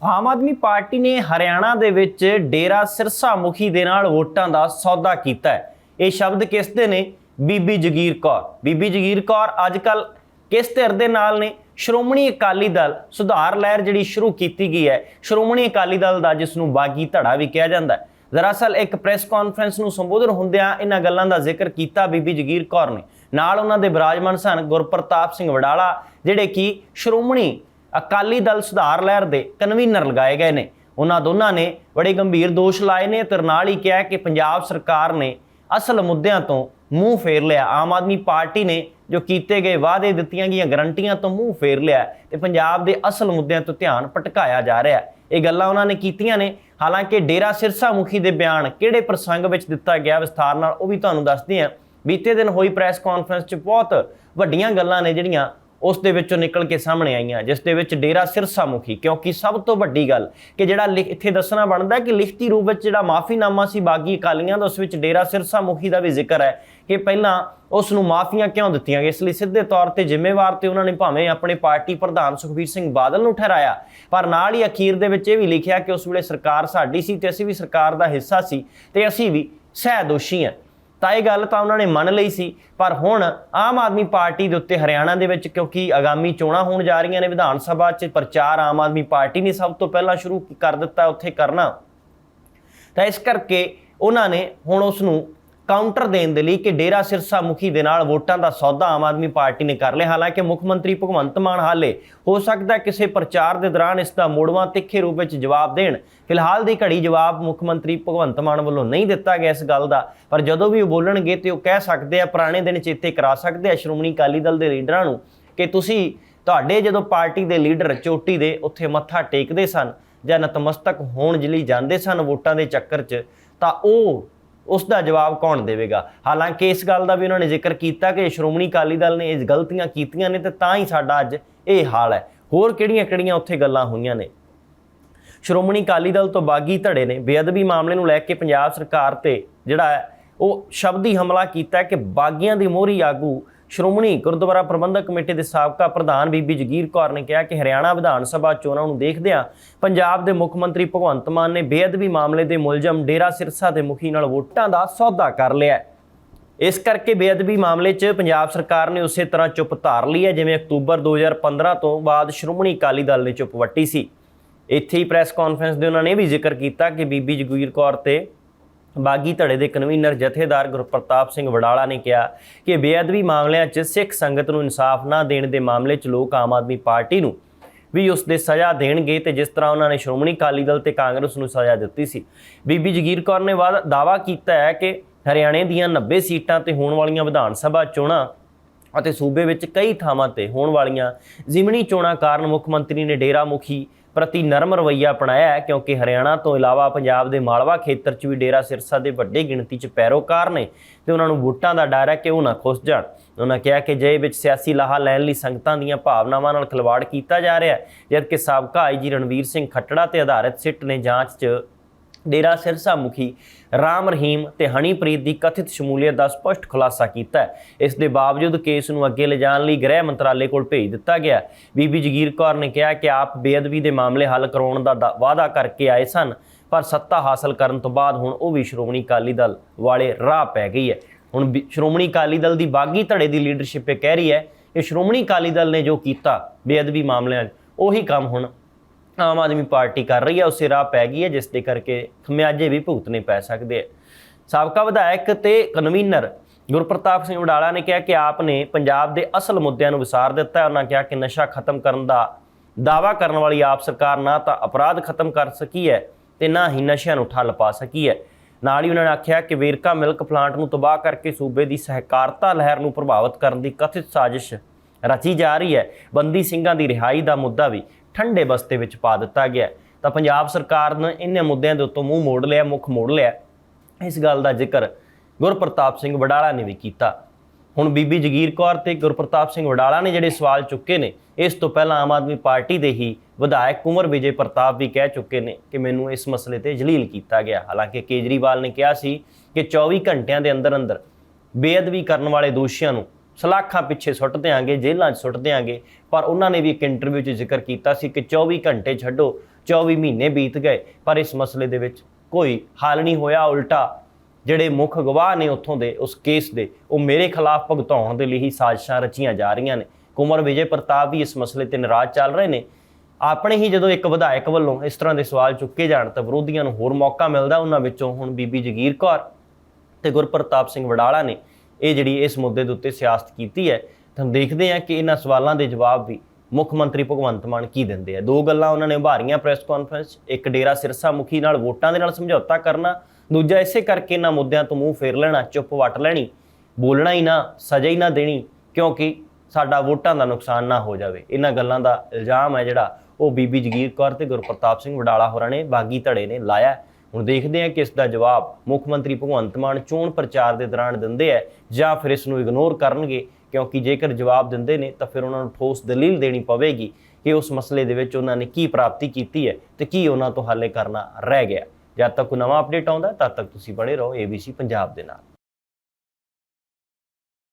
Aam Aadmi party ਨੇ ਹਰਿਆਣਾ ਦੇ ਵਿੱਚ ਡੇਰਾ ਸਿਰਸਾ ਮੁਖੀ ਦੇ ਨਾਲ ਵੋਟਾਂ ਦਾ ਸੌਦਾ ਕੀਤਾ ਹੈ। ਇਹ ਸ਼ਬਦ ਕਿਸ ਦੇ ਨੇ? ਬੀਬੀ ਜਗੀਰ ਕੌਰ। ਬੀਬੀ ਜਗੀਰ ਕੌਰ ਅੱਜ ਕੱਲ ਕਿਸ ਧਿਰ ਦੇ ਨਾਲ ਨੇ? ਸ਼੍ਰੋਮਣੀ ਅਕਾਲੀ ਦਲ ਸੁਧਾਰ ਲਹਿਰ ਜਿਹੜੀ ਸ਼ੁਰੂ ਕੀਤੀ ਗਈ ਹੈ, ਸ਼੍ਰੋਮਣੀ ਅਕਾਲੀ ਦਲ ਦਾ ਜਿਸ ਨੂੰ ਬਾਗੀ ਧੜਾ ਵੀ ਕਿਹਾ ਜਾਂਦਾ ਹੈ। ਦਰਅਸਲ ਇੱਕ ਪ੍ਰੈਸ ਕਾਨਫਰੰਸ ਨੂੰ ਸੰਬੋਧਨ ਹੁੰਦਿਆਂ ਇਹਨਾਂ ਗੱਲਾਂ ਦਾ ਜ਼ਿਕਰ ਕੀਤਾ ਬੀਬੀ ਜਗੀਰ ਕੌਰ ਨੇ। ਨਾਲ ਉਹਨਾਂ ਦੇ ਬਿਰਾਜਮਾਨ ਸਨ ਗੁਰਪ੍ਰਤਾਪ ਸਿੰਘ ਵਡਾਲਾ, ਜਿਹੜੇ ਕਿ ਸ਼੍ਰੋਮਣੀ ਅਕਾਲੀ ਦਲ ਸੁਧਾਰ ਲਹਿਰ ਦੇ ਕਨਵੀਨਰ ਲਗਾਏ ਗਏ ਨੇ। ਉਹਨਾਂ ਦੋਨਾਂ ਨੇ ਬੜੇ ਗੰਭੀਰ ਦੋਸ਼ ਲਾਏ ਨੇ ਤੇ ਨਾਲ ਹੀ ਕਿਹਾ ਕਿ ਪੰਜਾਬ ਸਰਕਾਰ ਨੇ ਅਸਲ ਮੁੱਦਿਆਂ ਤੋਂ ਮੂੰਹ ਫੇਰ ਲਿਆ। ਆਮ ਆਦਮੀ ਪਾਰਟੀ ਨੇ ਜੋ ਕੀਤੇ ਗਏ ਵਾਅਦੇ ਦਿੱਤੀਆਂ ਗਈਆਂ ਗਰੰਟੀਆਂ ਤੋਂ ਮੂੰਹ ਫੇਰ ਲਿਆ ਤੇ ਪੰਜਾਬ ਦੇ ਅਸਲ ਮੁੱਦਿਆਂ ਤੋਂ ਧਿਆਨ ਭਟਕਾਇਆ ਜਾ ਰਿਹਾ ਇਹ ਗੱਲਾਂ ਉਹਨਾਂ ਨੇ ਕੀਤੀਆਂ ਨੇ। ਹਾਲਾਂਕਿ ਡੇਰਾ ਸਿਰਸਾ ਮੁਖੀ ਦੇ ਬਿਆਨ ਕਿਹੜੇ ਪ੍ਰਸੰਗ ਵਿੱਚ ਦਿੱਤਾ ਗਿਆ ਵਿਸਥਾਰ ਨਾਲ ਉਹ ਵੀ ਤੁਹਾਨੂੰ ਦੱਸਦੇ ਹਾਂ। ਬੀਤੇ ਦਿਨ ਹੋਈ ਪ੍ਰੈਸ ਕਾਨਫਰੰਸ 'ਚ ਬਹੁਤ ਵੱਡੀਆਂ ਗੱਲਾਂ ਨੇ ਜਿਹੜੀਆਂ ਉਸ ਦੇ ਵਿੱਚੋਂ ਨਿਕਲ ਕੇ ਸਾਹਮਣੇ ਆਈਆਂ, ਜਿਸ ਦੇ ਵਿੱਚ ਡੇਰਾ ਸਿਰਸਾ ਮੁਖੀ। ਕਿਉਂਕਿ ਸਭ ਤੋਂ ਵੱਡੀ ਗੱਲ ਕਿ ਜਿਹੜਾ ਲਿਖ- ਇੱਥੇ ਦੱਸਣਾ ਬਣਦਾ ਕਿ ਲਿਖਤੀ ਰੂਪ ਵਿੱਚ ਜਿਹੜਾ ਮਾਫੀਨਾਮਾ ਸੀ ਬਾਗੀ ਅਕਾਲੀਆਂ ਦਾ, ਉਸ ਵਿੱਚ ਡੇਰਾ ਸਿਰਸਾ ਮੁਖੀ ਦਾ ਵੀ ਜ਼ਿਕਰ ਹੈ ਕਿ ਪਹਿਲਾਂ ਉਸ ਨੂੰ ਮਾਫੀਆਂ ਕਿਉਂ ਦਿੱਤੀਆਂ ਗਈਆਂ? ਇਸ ਲਈ ਸਿੱਧੇ ਤੌਰ ਤੇ ਜ਼ਿੰਮੇਵਾਰ ਤੇ ਉਹਨਾਂ ਨੇ ਭਾਵੇਂ ਆਪਣੇ ਪਾਰਟੀ ਪ੍ਰਧਾਨ ਸੁਖਬੀਰ ਸਿੰਘ ਬਾਦਲ ਨੂੰ ਠਹਿਰਾਇਆ, ਪਰ ਨਾਲ ਹੀ ਅਖੀਰ ਦੇ ਵਿੱਚ ਇਹ ਵੀ ਲਿਖਿਆ ਕਿ ਉਸ ਵੇਲੇ ਸਰਕਾਰ ਸਾਡੀ ਸੀ ਤੇ ਅਸੀਂ ਵੀ ਸਰਕਾਰ ਦਾ ਹਿੱਸਾ ਸੀ ਤੇ ਅਸੀਂ ਵੀ ਸਹਿ ਦੋਸ਼ੀ ਹਾਂ। ਤਾਂ ਇਹ ਗੱਲ ਤਾਂ ਉਹਨਾਂ ਨੇ ਮੰਨ ਲਈ ਸੀ। ਪਰ ਹੁਣ ਆਮ ਆਦਮੀ ਪਾਰਟੀ ਦੇ ਉੱਤੇ ਹਰਿਆਣਾ ਦੇ ਵਿੱਚ ਕਿਉਂਕਿ ਆਗਾਮੀ ਚੋਣਾਂ ਹੋਣ ਜਾ ਰਹੀਆਂ ਨੇ, ਵਿਧਾਨ ਸਭਾ 'ਚ ਪ੍ਰਚਾਰ ਆਮ ਆਦਮੀ ਪਾਰਟੀ ਨੇ ਸਭ ਤੋਂ ਪਹਿਲਾਂ ਸ਼ੁਰੂ ਕਰ ਦਿੱਤਾ ਉੱਥੇ ਕਰਨਾ। ਤਾਂ ਇਸ ਕਰਕੇ ਉਹਨਾਂ ਨੇ ਹੁਣ ਉਸ ਨੂੰ ਕਾਊਂਟਰ ਦੇਣ ਦੇ ਲਈ ਕਿ ਡੇਰਾ ਸਿਰਸਾ ਮੁਖੀ ਦੇ ਨਾਲ ਵੋਟਾਂ ਦਾ ਸੌਦਾ ਆਮ ਆਦਮੀ ਪਾਰਟੀ ਨੇ ਕਰ ਲਿਆ। ਹਾਲਾਂਕਿ ਮੁੱਖ ਮੰਤਰੀ ਭਗਵੰਤ ਮਾਨ ਹਾਲੇ ਹੋ ਸਕਦਾ ਕਿਸੇ ਪ੍ਰਚਾਰ ਦੇ ਦੌਰਾਨ ਇਸ ਦਾ ਮੋੜਵਾਂ ਤਿੱਖੇ ਰੂਪ ਵਿੱਚ ਜਵਾਬ ਦੇਣ। ਫਿਲਹਾਲ ਦੀ ਘੜੀ ਜਵਾਬ ਮੁੱਖ ਮੰਤਰੀ ਭਗਵੰਤ ਮਾਨ ਵੱਲੋਂ ਨਹੀਂ ਦਿੱਤਾ ਗਿਆ ਇਸ ਗੱਲ ਦਾ। ਪਰ ਜਦੋਂ ਵੀ ਉਹ ਬੋਲਣਗੇ ਤੇ ਉਹ ਕਹਿ ਸਕਦੇ ਆ, ਪੁਰਾਣੇ ਦਿਨ ਚੇਤੇ ਕਰਾ ਸਕਦੇ ਆ। ਸ਼੍ਰੋਮਣੀ ਅਕਾਲੀ ਦਲ ਦੇ ਲੀਡਰਾਂ ਨੂੰ ਕਿ ਤੁਸੀਂ ਤੁਹਾਡੇ ਜਦੋਂ ਪਾਰਟੀ ਦੇ ਲੀਡਰ ਚੋਟੀ ਦੇ ਉੱਥੇ ਮੱਥਾ ਟੇਕਦੇ ਸਨ ਜਾਂ ਨਤਮਸਤਕ ਹੋਣ ਲਈ ਜਾਂਦੇ ਸਨ ਵੋਟਾਂ ਦੇ ਚੱਕਰ 'ਚ, ਤਾਂ ਉਹ ਉਸ ਦਾ ਜਵਾਬ ਕੌਣ ਦੇਵੇਗਾ? ਹਾਲਾਂਕਿ ਇਸ ਗੱਲ ਦਾ ਵੀ ਉਹਨਾਂ ਨੇ ਜ਼ਿਕਰ ਕੀਤਾ ਕਿ ਸ਼੍ਰੋਮਣੀ ਅਕਾਲੀ ਦਲ ਨੇ ਇਹ ਗਲਤੀਆਂ ਕੀਤੀਆਂ ਨੇ ਤੇ ਤਾਂ ਹੀ ਸਾਡਾ ਅੱਜ ਇਹ ਹਾਲ ਹੈ। ਹੋਰ ਕਿਹੜੀਆਂ-ਕਿਹੜੀਆਂ ਉੱਥੇ ਗੱਲਾਂ ਹੋਈਆਂ ਨੇ? ਸ਼੍ਰੋਮਣੀ ਅਕਾਲੀ ਦਲ ਤੋਂ ਬਾਗੀ ਧੜੇ ਨੇ। ਬੇਅਦਬੀ ਮਾਮਲੇ ਨੂੰ ਲੈ ਕੇ ਪੰਜਾਬ ਸਰਕਾਰ ਤੇ ਜਿਹੜਾ ਹੈ, ਉਹ ਸ਼ਬਦੀ ਹਮਲਾ ਕੀਤਾ ਕਿ ਬਾਗੀਆਂ ਦੀ ਮੋਹਰੀ ਆਗੂ ਸ਼੍ਰੋਮਣੀ ਗੁਰਦੁਆਰਾ ਪ੍ਰਬੰਧਕ ਕਮੇਟੀ ਦੇ ਸਾਬਕਾ ਪ੍ਰਧਾਨ ਬੀਬੀ ਜਗੀਰ ਕੌਰ ਨੇ ਕਿਹਾ ਕਿ ਹਰਿਆਣਾ ਵਿਧਾਨ ਸਭਾ ਚੋਣਾਂ ਨੂੰ ਦੇਖਦਿਆਂ ਪੰਜਾਬ ਦੇ ਮੁੱਖ ਮੰਤਰੀ ਭਗਵੰਤ ਮਾਨ ਨੇ ਬੇਅਦਬੀ ਮਾਮਲੇ ਦੇ ਮੁਲਜ਼ਮ ਡੇਰਾ ਸਿਰਸਾ ਦੇ ਮੁਖੀ ਨਾਲ ਵੋਟਾਂ ਦਾ ਸੌਦਾ ਕਰ ਲਿਆ ਇਸ ਕਰਕੇ ਬੇਅਦਬੀ ਮਾਮਲੇ 'ਚ ਪੰਜਾਬ ਸਰਕਾਰ ਨੇ ਉਸੇ ਤਰ੍ਹਾਂ ਚੁੱਪ ਧਾਰ ਲਈ ਹੈ, ਜਿਵੇਂ ਅਕਤੂਬਰ 2015 ਤੋਂ ਬਾਅਦ ਸ਼੍ਰੋਮਣੀ ਅਕਾਲੀ ਦਲ ਨੇ ਚੁੱਪ ਵੱਟੀ ਸੀ। ਇੱਥੇ ਹੀ ਪ੍ਰੈਸ ਕਾਨਫਰੰਸ ਦੇ ਉਹਨਾਂ ਨੇ ਇਹ ਵੀ ਜ਼ਿਕਰ ਕੀਤਾ ਕਿ ਬੀਬੀ ਜਗੀਰ ਕੌਰ ਤੇ ਬਾਗੀ ਧੜੇ ਦੇ ਕਨਵੀਨਰ ਜਥੇਦਾਰ ਗੁਰਪ੍ਰਤਾਪ ਸਿੰਘ ਵਡਾਲਾ ਨੇ ਕਿਹਾ ਕਿ ਬੇਅਦਬੀ ਮਾਮਲਿਆਂ 'ਚ ਸਿੱਖ ਸੰਗਤ ਨੂੰ ਇਨਸਾਫ ਨਾ ਦੇਣ ਦੇ ਮਾਮਲੇ 'ਚ ਲੋਕ ਆਮ ਆਦਮੀ ਪਾਰਟੀ ਨੂੰ ਵੀ ਉਸ ਦੇ ਸਜ਼ਾ ਦੇਣਗੇ ਤੇ ਜਿਸ ਤਰ੍ਹਾਂ ਉਹਨਾਂ ਨੇ ਸ਼੍ਰੋਮਣੀ ਅਕਾਲੀ ਦਲ ਤੇ ਕਾਂਗਰਸ ਨੂੰ ਸਜ਼ਾ ਦਿੱਤੀ ਸੀ। ਬੀਬੀ ਜਗੀਰ ਕੌਰ ਨੇ ਵਾਅਦਾ- ਦਾਅਵਾ ਕੀਤਾ ਹੈ ਕਿ ਹਰਿਆਣੇ ਦੀਆਂ 90 ਸੀਟਾਂ ਤੇ ਹੋਣ ਵਾਲੀਆਂ ਵਿਧਾਨ ਸਭਾ ਚੋਣਾਂ ਅਤੇ ਸੂਬੇ ਵਿੱਚ ਕਈ ਥਾਵਾਂ ਤੇ ਹੋਣ ਵਾਲੀਆਂ ਜ਼ਿਮਨੀ ਚੋਣਾਂ ਕਾਰਨ ਮੁੱਖ ਮੰਤਰੀ ਨੇ ਡੇਰਾ ਮੁਖੀ ਪ੍ਰਤੀ ਨਰਮ ਰਵੱਈਆ ਅਪਣਾਇਆ ਹੈ, ਕਿਉਂਕਿ ਹਰਿਆਣਾ ਤੋਂ ਇਲਾਵਾ ਪੰਜਾਬ ਦੇ ਮਾਲਵਾ ਖੇਤਰ 'ਚ ਵੀ ਡੇਰਾ ਸਿਰਸਾ ਦੇ ਵੱਡੇ ਗਿਣਤੀ 'ਚ ਪੈਰੋਕਾਰ ਨੇ ਤੇ ਉਹਨਾਂ ਨੂੰ ਵੋਟਾਂ ਦਾ ਡਰ ਹੈ ਕਿ ਉਹ ਨਾ ਖੁੱਸ ਜਾਣ। ਉਹਨਾਂ ਕਿਹਾ ਕਿ ਜੇ ਵਿੱਚ ਸਿਆਸੀ ਲਾਹਾ ਲੈਣ ਲਈ ਸੰਗਤਾਂ ਦੀਆਂ ਭਾਵਨਾਵਾਂ ਨਾਲ ਖਿਲਵਾੜ ਕੀਤਾ ਜਾ ਰਿਹਾ ਹੈ, ਜਦਕਿ ਸਾਬਕਾ ਆਈਜੀ ਰਣਵੀਰ ਸਿੰਘ ਖੱਟੜਾ ਤੇ ਆਧਾਰਿਤ ਸਿੱਟ ਨੇ ਜਾਂਚ 'ਚ ਡੇਰਾ ਸਿਰਸਾ ਮੁਖੀ ਰਾਮ ਰਹੀਮ ਤੇ ਹਨੀਪ੍ਰੀਤ ਦੀ ਕਥਿਤ ਸ਼ਮੂਲੀਅਤ ਦਾ ਸਪਸ਼ਟ ਖੁਲਾਸਾ ਕੀਤਾ ਹੈ। ਇਸ ਦੇ ਬਾਵਜੂਦ ਕੇਸ ਨੂੰ ਅੱਗੇ ਲਿਜਾਣ ਲਈ ਗ੍ਰਹਿ ਮੰਤਰਾਲੇ ਕੋਲ ਭੇਜ ਦਿੱਤਾ ਗਿਆ ਬੀਬੀ ਜਗੀਰ ਕੌਰ ਨੇ ਕਿਹਾ ਕਿ ਆਪ ਬੇਅਦਬੀ ਦੇ ਮਾਮਲੇ ਹੱਲ ਕਰਾਉਣ ਦਾ ਦਾ- ਵਾਅਦਾ ਕਰਕੇ ਆਏ ਸਨ, ਪਰ ਸੱਤਾ ਹਾਸਲ ਕਰਨ ਤੋਂ ਬਾਅਦ ਹੁਣ ਉਹ ਵੀ ਸ਼੍ਰੋਮਣੀ ਅਕਾਲੀ ਦਲ ਵਾਲੇ ਰਾਹ ਪੈ ਗਈ ਹੈ। ਹੁਣ ਵੀ- ਸ਼੍ਰੋਮਣੀ ਅਕਾਲੀ ਦਲ ਦੀ ਬਾਗੀ ਧੜੇ ਦੀ ਲੀਡਰਸ਼ਿਪ ਇਹ ਕਹਿ ਰਹੀ ਹੈ ਕਿ ਸ਼੍ਰੋਮਣੀ ਅਕਾਲੀ ਦਲ ਨੇ ਜੋ ਕੀਤਾ ਬੇਅਦਬੀ ਮਾਮਲਿਆਂ 'ਚ, ਉਹੀ ਕੰਮ ਹੁਣ ਆਮ ਆਦਮੀ ਪਾਰਟੀ ਕਰ ਰਹੀ ਹੈ ਉਸੇ ਰਾਹ ਪੈ ਗਈ ਹੈ ਜਿਸ ਦੇ ਕਰਕੇ ਖਮਿਆਜੇ ਵੀ ਭੁਗਤਣੇ ਪੈ ਸਕਦੇ ਆ। ਸਾਬਕਾ ਵਿਧਾਇਕ ਤੇ ਕਨਵੀਨਰ ਗੁਰਪ੍ਰਤਾਪ ਸਿੰਘ ਉਡਾਲਾ ਨੇ ਕਿਹਾ ਕਿ ਆਪ ਨੇ ਪੰਜਾਬ ਦੇ ਅਸਲ ਮੁੱਦਿਆਂ ਨੂੰ ਵਿਸਾਰ ਦਿੱਤਾ ਹੈ। ਉਹਨਾਂ ਕਿਹਾ ਕਿ ਨਸ਼ਾ ਖਤਮ ਕਰਨ ਦਾ ਦਾਅਵਾ ਕਰਨ ਵਾਲੀ ਆਪ ਸਰਕਾਰ ਨਾ ਤਾਂ ਅਪਰਾਧ ਖਤਮ ਕਰ ਸਕੀ ਹੈ ਤੇ ਨਾ ਹੀ ਨਸ਼ਿਆਂ ਨੂੰ ਠੱਲ ਪਾ ਸਕੀ ਹੈ। ਨਾਲ ਹੀ ਉਹਨਾਂ ਨੇ ਆਖਿਆ ਕਿ ਵੇਰਕਾ ਮਿਲਕ ਪਲਾਂਟ ਨੂੰ ਤਬਾਹ ਕਰਕੇ ਸੂਬੇ ਦੀ ਸਹਿਕਾਰਤਾ ਲਹਿਰ ਨੂੰ ਪ੍ਰਭਾਵਿਤ ਕਰਨ ਦੀ ਕਥਿਤ ਸਾਜ਼ਿਸ਼ ਰਚੀ ਜਾ ਰਹੀ ਹੈ। ਬੰਦੀ ਸਿੰਘਾਂ ਦੀ ਰਿਹਾਈ ਦਾ ਮੁੱਦਾ ਵੀ ਠੰਡੇ ਬਸਤੇ ਵਿੱਚ ਪਾ ਦਿੱਤਾ ਗਿਆ ਤਾਂ ਪੰਜਾਬ ਸਰਕਾਰ ਨੇ ਇਹਨਾਂ ਮੁੱਦਿਆਂ ਦੇ ਉੱਤੋਂ ਮੂੰਹ ਮੋੜ ਲਿਆ, ਮੁੱਖ ਮੋੜ ਲਿਆ ਇਸ ਗੱਲ ਦਾ ਜ਼ਿਕਰ ਗੁਰਪ੍ਰਤਾਪ ਸਿੰਘ ਵਡਾਲਾ ਨੇ ਵੀ ਕੀਤਾ। ਹੁਣ ਬੀਬੀ ਜਗੀਰ ਕੌਰ ਤੇ ਗੁਰਪ੍ਰਤਾਪ ਸਿੰਘ ਵਡਾਲਾ ਨੇ ਜਿਹੜੇ ਸਵਾਲ ਚੁੱਕੇ ਨੇ, ਇਸ ਤੋਂ ਪਹਿਲਾਂ ਆਮ ਆਦਮੀ ਪਾਰਟੀ ਦੇ ਹੀ ਵਿਧਾਇਕ ਕੁੰਵਰ ਵਿਜੇ ਪ੍ਰਤਾਪ ਵੀ ਕਹਿ ਚੁੱਕੇ ਨੇ ਕਿ ਮੈਨੂੰ ਇਸ ਮਸਲੇ ਤੇ ਜਲੀਲ ਕੀਤਾ ਗਿਆ। ਹਾਲਾਂਕਿ ਕੇਜਰੀਵਾਲ ਨੇ ਕਿਹਾ ਸੀ ਕਿ 24 ਘੰਟਿਆਂ ਦੇ ਅੰਦਰ ਅੰਦਰ ਬੇਅਦਬੀ ਕਰਨ ਵਾਲੇ ਦੋਸ਼ੀਆਂ ਨੂੰ ਸਲਾਖਾਂ ਪਿੱਛੇ ਸੁੱਟ ਦਿਆਂਗੇ, ਜੇਲ੍ਹਾਂ 'ਚ ਸੁੱਟ ਦਿਆਂਗੇ। ਪਰ ਉਹਨਾਂ ਨੇ ਵੀ ਇੱਕ ਇੰਟਰਵਿਊ 'ਚ ਜ਼ਿਕਰ ਕੀਤਾ ਸੀ ਕਿ 24 ਘੰਟੇ ਛੱਡੋ 24 ਮਹੀਨੇ ਬੀਤ ਗਏ। ਪਰ ਇਸ ਮਸਲੇ ਦੇ ਵਿੱਚ ਕੋਈ ਹੱਲ ਨਹੀਂ ਹੋਇਆ, ਉਲਟਾ ਜਿਹੜੇ ਮੁੱਖ ਗਵਾਹ ਨੇ ਉੱਥੋਂ ਦੇ, ਉਸ ਕੇਸ ਦੇ, ਉਹ ਮੇਰੇ ਖਿਲਾਫ ਭੁਗਤਾਉਣ ਦੇ ਲਈ ਹੀ ਸਾਜ਼ਿਸ਼ਾਂ ਰਚੀਆਂ ਜਾ ਰਹੀਆਂ ਨੇ। ਕੁਮਰ ਵਿਜੇ ਪ੍ਰਤਾਪ ਵੀ ਇਸ ਮਸਲੇ ਤੇ ਨਾਰਾਜ਼ ਚੱਲ ਰਹੇ ਨੇ। ਆਪਣੇ ਹੀ ਜਦੋਂ ਇੱਕ ਵਿਧਾਇਕ ਵੱਲੋਂ ਇਸ ਤਰ੍ਹਾਂ ਦੇ ਸਵਾਲ ਚੁੱਕੇ ਜਾਣ ਤਾਂ ਵਿਰੋਧੀਆਂ ਨੂੰ ਹੋਰ ਮੌਕਾ ਮਿਲਦਾ ਉਹਨਾਂ ਵਿੱਚੋਂ ਹੁਣ ਬੀਬੀ ਜਗੀਰ ਕੌਰ ਤੇ ਗੁਰਪ੍ਰਤਾਪ ਸਿੰਘ ਵਡਾਲਾ ਨੇ। ਇਹ ਜਿਹੜੀ ਇਸ ਮੁੱਦੇ ਦੇ ਉੱਤੇ ਸਿਆਸਤ ਕੀਤੀ ਹੈ ਤਾਂ ਦੇਖਦੇ ਹਾਂ ਕਿ ਇਹਨਾਂ ਸਵਾਲਾਂ ਦੇ ਜਵਾਬ ਵੀ ਮੁੱਖ ਮੰਤਰੀ ਭਗਵੰਤ ਮਾਨ ਕੀ ਦਿੰਦੇ ਆ। ਦੋ ਗੱਲਾਂ ਉਹਨਾਂ ਨੇ ਉਭਾਰੀਆਂ ਪ੍ਰੈਸ ਕਾਨਫਰੰਸ ਇੱਕ ਡੇਰਾ ਸਿਰਸਾ ਮੁਖੀ ਨਾਲ ਵੋਟਾਂ ਦੇ ਨਾਲ ਸਮਝੌਤਾ ਕਰਨਾ, ਦੂਜਾ ਇਸੇ ਕਰਕੇ ਇਹਨਾਂ ਮੁੱਦਿਆਂ ਤੋਂ ਮੂੰਹ ਫੇਰ ਲੈਣਾ, ਚੁੱਪ ਵੱਟ ਲੈਣੀ, ਬੋਲਣਾ ਹੀ ਨਾ, ਸਜ਼ਾ ਹੀ ਨਾ ਦੇਣੀ, ਕਿਉਂਕਿ ਸਾਡਾ ਵੋਟਾਂ ਦਾ ਨੁਕਸਾਨ ਨਾ ਹੋ ਜਾਵੇ। ਇਹਨਾਂ ਗੱਲਾਂ ਦਾ ਇਲਜ਼ਾਮ ਹੈ ਜਿਹੜਾ ਉਹ ਬੀਬੀ ਜਗੀਰ ਕੌਰ ਤੇ ਗੁਰਪ੍ਰਤਾਪ ਸਿੰਘ ਵਡਾਲਾ ਹੋਰਾਂ ਨੇ ਬਾਗੀ ਧੜੇ ਨੇ ਲਾਇਆ। ਹੁਣ ਦੇਖਦੇ ਹਾਂ ਕਿ ਇਸ ਦਾ ਜਵਾਬ ਮੁੱਖ ਮੰਤਰੀ ਭਗਵੰਤ ਮਾਨ ਚੋਣ ਪ੍ਰਚਾਰ ਦੇ ਦੌਰਾਨ ਦਿੰਦੇ ਹੈ ਜਾਂ ਫਿਰ ਇਸ ਨੂੰ ਇਗਨੋਰ ਕਰਨਗੇ, ਕਿਉਂਕਿ ਜੇਕਰ ਜਵਾਬ ਦਿੰਦੇ ਨੇ ਤਾਂ ਫਿਰ ਉਹਨਾਂ ਨੂੰ ਠੋਸ ਦਲੀਲ ਦੇਣੀ ਪਵੇਗੀ ਕਿ ਉਸ ਮਸਲੇ ਦੇ ਵਿੱਚ ਉਹਨਾਂ ਨੇ ਕੀ ਪ੍ਰਾਪਤੀ ਕੀਤੀ ਹੈ ਤੇ ਕੀ ਉਹਨਾਂ ਤੋਂ ਹਾਲੇ ਕਰਨਾ ਰਹਿ ਗਿਆ। ਜਦ ਤੱਕ ਕੋਈ ਨਵਾਂ ਅਪਡੇਟ ਆਉਂਦਾ, ਤਦ ਤੱਕ ਤੁਸੀਂ ਬਣੇ ਰਹੋ ABC ਪੰਜਾਬ ਦੇ ਨਾਲ।